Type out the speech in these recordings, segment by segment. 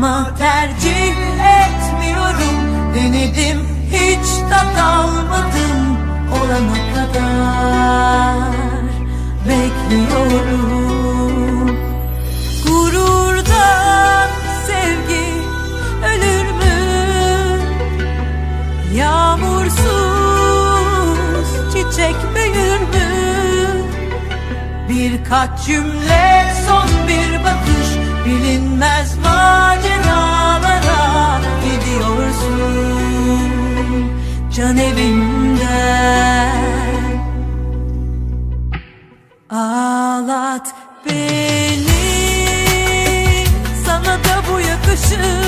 Ama tercih etmiyorum Denedim hiç tat almadım Olana kadar Bekliyorum Gururdan sevgi ölür mü? Yağmursuz çiçek büyür mü? Birkaç cümle son bir bakış bilinmez maceralara gidiyorsun can evimden ağlat beni sana da bu yakışır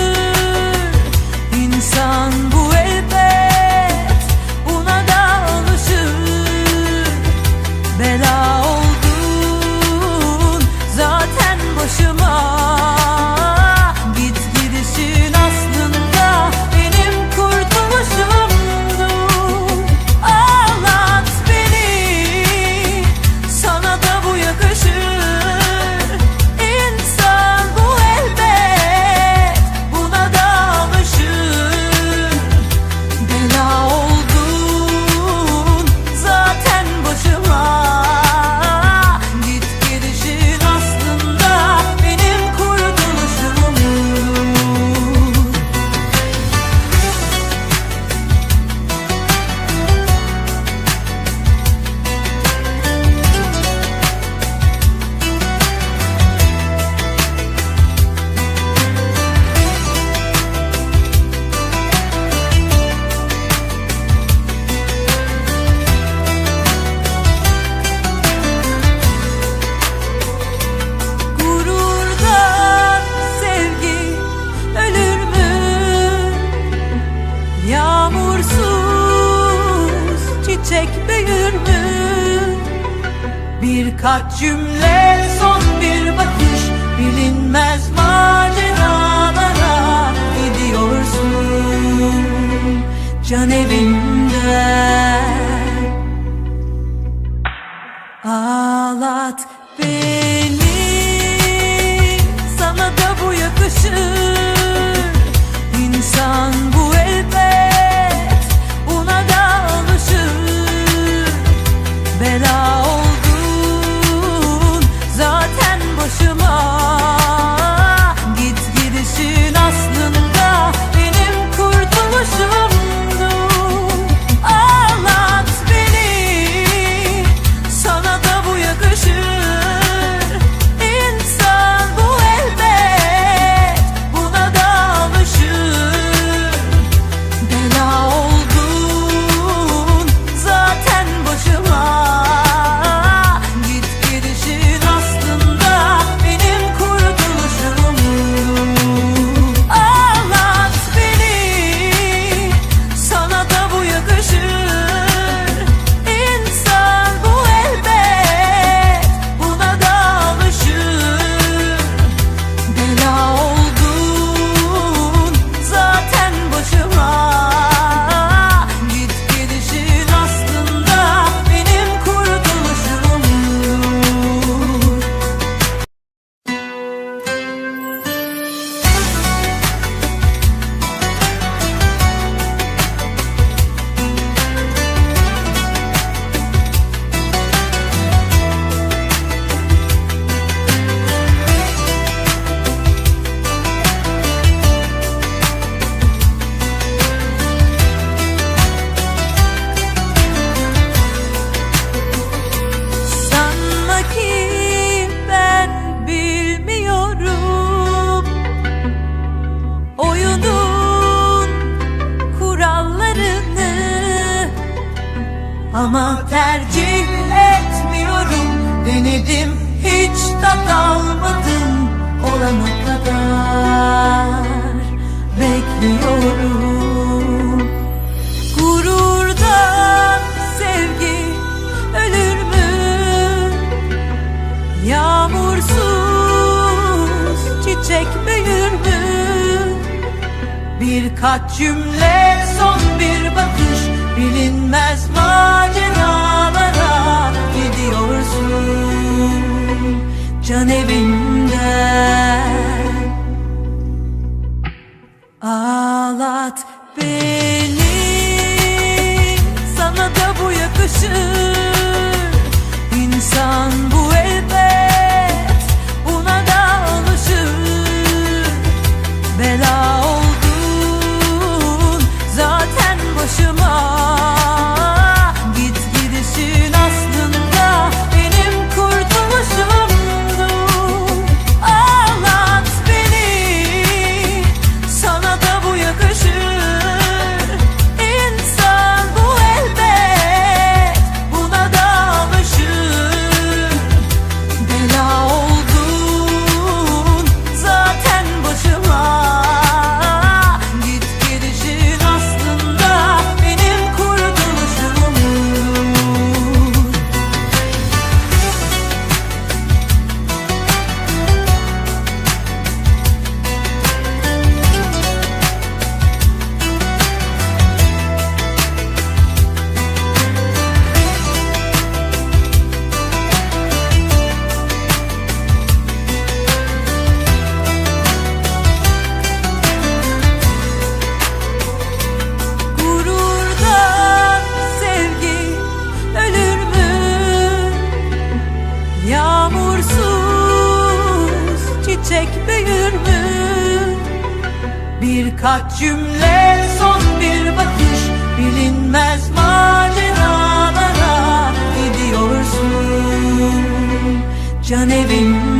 Birkaç cümle son bir bakış bilinmez maceralara gidiyorsun. Can evimden Ama tercih etmiyorum Denedim hiç tat almadım Olana kadar bekliyorum Gururdan sevgi ölür mü? Yağmursuz çiçek büyür mü? Birkaç cümle son bir Bilinmez maceralara gidiyorsun Can evimden Ağlat beni Sana da bu yakışır. İnsan Birkaç cümle son bir bakış. Bilinmez maceralara gidiyorsun. Can evim